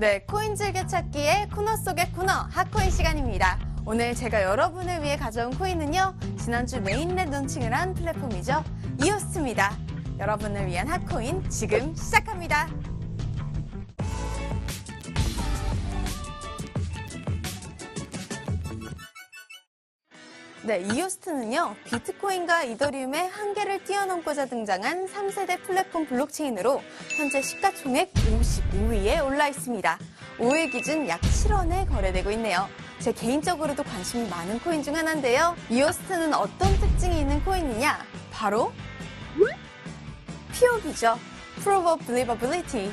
네, 코인 즐겨 찾기의 코너 속의 코너 핫코인 시간입니다. 오늘 제가 여러분을 위해 가져온 코인은요, 지난주 메인넷 런칭을 한 플랫폼이죠. 이오스트입니다. 여러분을 위한 핫코인 지금 시작합니다. 네, 이오스트는요, 비트코인과 이더리움의 한계를 뛰어넘고자 등장한 3세대 플랫폼 블록체인으로 현재 시가총액 55위에 올라 있습니다. 5일 기준 약 7원에 거래되고 있네요. 제 개인적으로도 관심이 많은 코인 중 하나인데요. 이오스트는 어떤 특징이 있는 코인이냐? 바로 POB죠. Proof of Believability.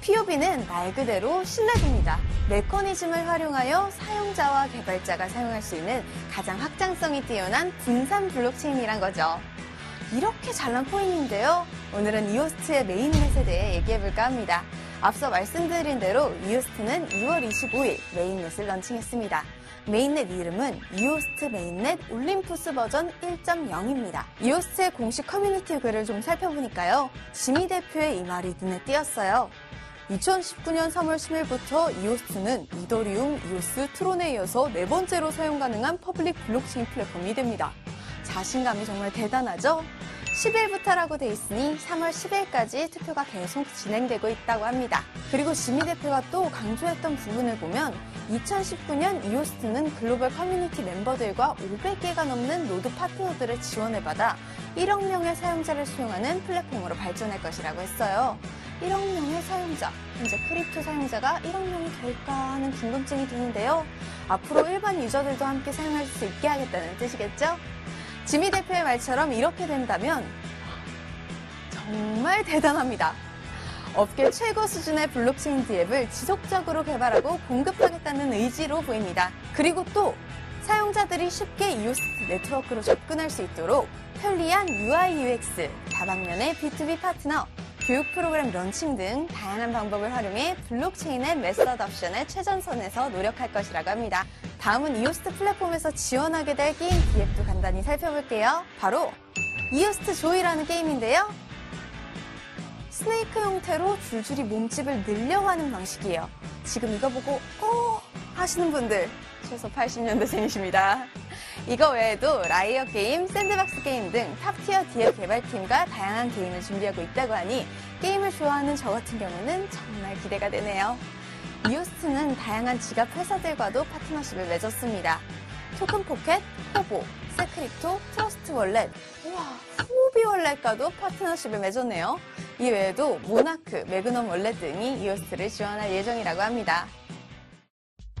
POB는 말 그대로 신뢰도입니다. 메커니즘을 활용하여 사용자와 개발자가 사용할 수 있는 가장 확장성이 뛰어난 분산 블록체인이란 거죠. 이렇게 잘난 코인인데요. 오늘은 이오스트의 메인넷에 대해 얘기해볼까 합니다. 앞서 말씀드린 대로 이오스트는 2월 25일 메인넷을 런칭했습니다. 메인넷 이름은 이오스트 메인넷 올림푸스 버전 1.0입니다. 이오스트의 공식 커뮤니티 글을 좀 살펴보니까요. 지미 대표의 이 말이 눈에 띄었어요. 2019년 3월 10일부터 이오스트는 이더리움, 이오스, 트론에 이어서 네 번째로 사용 가능한 퍼블릭 블록체인 플랫폼이 됩니다. 자신감이 정말 대단하죠? 10일부터라고 돼 있으니 3월 10일까지 투표가 계속 진행되고 있다고 합니다. 그리고 지미 대표가 또 강조했던 부분을 보면 2019년 이오스트는 글로벌 커뮤니티 멤버들과 500개가 넘는 노드 파트너들의 지원을 받아 1억 명의 사용자를 수용하는 플랫폼으로 발전할 것이라고 했어요. 1억 명의 사용자, 현재 크립토 사용자가 1억 명이 될까 하는 궁금증이 드는데요. 앞으로 일반 유저들도 함께 사용할 수 있게 하겠다는 뜻이겠죠? 지미 대표의 말처럼 이렇게 된다면 정말 대단합니다. 업계 최고 수준의 블록체인 디앱을 지속적으로 개발하고 공급하겠다는 의지로 보입니다. 그리고 또 사용자들이 쉽게 이오스트 네트워크로 접근할 수 있도록 편리한 UI UX, 다방면의 B2B 파트너, 교육 프로그램 런칭 등 다양한 방법을 활용해 블록체인의 메서드 옵션의 최전선에서 노력할 것이라고 합니다. 다음은 이오스트 플랫폼에서 지원하게 될 게임 디앱도 간단히 살펴볼게요. 바로 이오스트 조이라는 게임인데요. 스네이크 형태로 줄줄이 몸집을 늘려가는 방식이에요. 지금 이거 보고 어 하시는 분들 최소 80년대생이십니다. 이거 외에도 라이어 게임, 샌드박스 게임 등 탑티어 디앱 개발팀과 다양한 게임을 준비하고 있다고 하니 게임을 좋아하는 저 같은 경우는 정말 기대가 되네요. 이오스트는 다양한 지갑 회사들과도 파트너십을 맺었습니다. 토큰 포켓, 호보, 세크립토, 트러스트 월렛, 우와, 후비 월렛과도 파트너십을 맺었네요. 이 외에도 모나크, 매그넘 월렛 등이 이오스트를 지원할 예정이라고 합니다.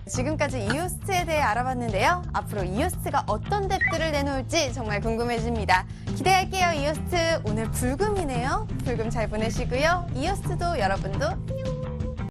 지금까지 이오스트에 대해 알아봤는데요. 앞으로 이오스트가 어떤 덱들을 내놓을지 정말 궁금해집니다. 기대할게요, 이오스트. 오늘 불금이네요. 불금 잘 보내시고요. 이오스트도 여러분도